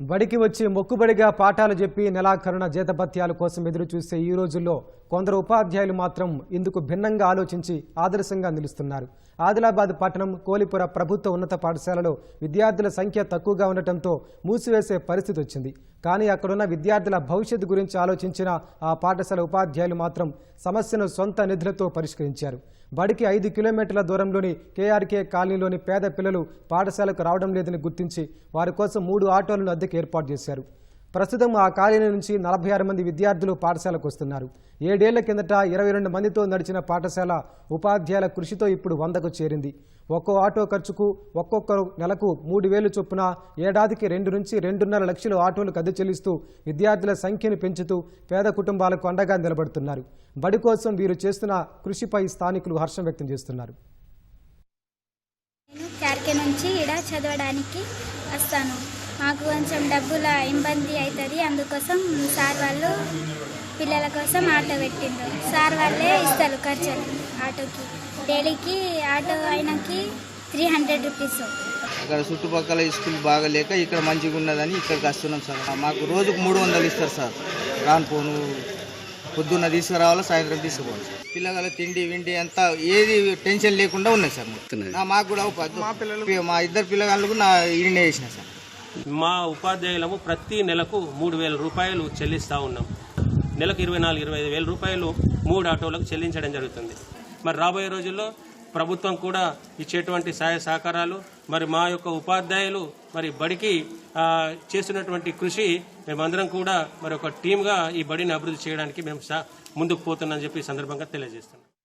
బడికి వచ్చి మొక్కుబడిగా పాఠాలు చెప్పి నెలాఖరున జీతభత్యాల కోసం ఎదురు చూసే ఈ రోజుల్లో కొందరు ఉపాధ్యాయులు మాత్రం ఇందుకు భిన్నంగా ఆలోచించి ఆదర్శంగా నిలుస్తున్నారు. ఆదిలాబాద్ పట్టణం కోలిపుర ప్రభుత్వ ఉన్నత పాఠశాలలో విద్యార్థుల సంఖ్య తక్కువగా ఉండటంతో మూసివేసే పరిస్థితి వచ్చింది. కానీ అక్కడున్న విద్యార్థుల భవిష్యత్తు గురించి ఆలోచించిన ఆ పాఠశాల ఉపాధ్యాయులు మాత్రం సమస్యను సొంత నిధులతో పరిష్కరించారు. బడికి ఐదు కిలోమీటర్ల దూరంలోని కేఆర్కే కాలనీలోని పేద పిల్లలు పాఠశాలకు రావడం లేదని గుర్తించి వారి కోసం మూడు ఆటోలను అద్దెకు ఏర్పాటు చేశారు. ప్రస్తుతం ఆ కాలనీ నుంచి నలభై ఆరు మంది విద్యార్థులు పాఠశాలకు వస్తున్నారు. ఏడేళ్ళ కిందట ఇరవై రెండు మందితో నడిచిన పాఠశాల ఉపాధ్యాయుల కృషితో ఇప్పుడు వందకు చేరింది. ఒక్కో ఆటో ఖర్చుకు ఒక్కొక్కరు నెలకు మూడు వేలు చొప్పున ఏడాదికి రెండు నుంచి రెండున్నర లక్షలు ఆటోలు అద్దె చెల్లిస్తూ విద్యార్థుల సంఖ్యను పెంచుతూ పేద కుటుంబాలకు అండగా నిలబడుతున్నారు. బడి కోసం వీరు చేస్తున్న కృషిపై స్థానికులు హర్షం వ్యక్తం చేస్తున్నారు. నేను నుంచి చదవడానికి వస్తాను. మాకు కొంచెం డబ్బుల ఇబ్బంది అవుతుంది. అందుకోసం సార్ వాళ్ళు పిల్లల కోసం ఆటో పెట్టిండ్రు. సార్ వాళ్ళే ఇస్తారు ఖర్చులు ఆటోకి డైలీకి ఆటో అయినకి త్రీ హండ్రెడ్ రూపీస్ ఇక్కడ చుట్టుపక్కల స్కూల్ బాగా లేక ఇక్కడ మంచిగా ఉన్నదని ఇక్కడికి వస్తున్నాం సార్. మాకు రోజుకు మూడు వందలు ఇస్తారు సార్. రాను పోను పొద్దున్న తీసుకురావాలి సాయంత్రం తీసుకుపోవాలి సార్. పిల్లల తిండి విండి అంతా ఏది టెన్షన్ లేకుండా ఉన్నాయి సార్. మాకు. నా మాకు కూడా మా పిల్లలు మా ఇద్దరు పిల్లగాళ్ళకు నా ఈయన వేసిన సార్. మా ఉపాధ్యాయులము ప్రతి నెలకు మూడు వేల రూపాయలు చెల్లిస్తూ ఉన్నాం. నెలకు ఇరవై నాలుగు ఇరవై ఐదు వేల రూపాయలు మూడు ఆటోలకు చెల్లించడం జరుగుతుంది. మరి రాబోయే రోజుల్లో ప్రభుత్వం కూడా ఇచ్చేటువంటి సహాయ సహకారాలు మరి మా యొక్క ఉపాధ్యాయులు మరి బడికి చేస్తున్నటువంటి కృషి మేమందరం కూడా మరి ఒక టీమ్గా ఈ బడిని అభివృద్ధి చేయడానికి మేము సా- ముందుకు పోతున్నాం చెప్పి సందర్భంగా తెలియజేస్తున్నాం.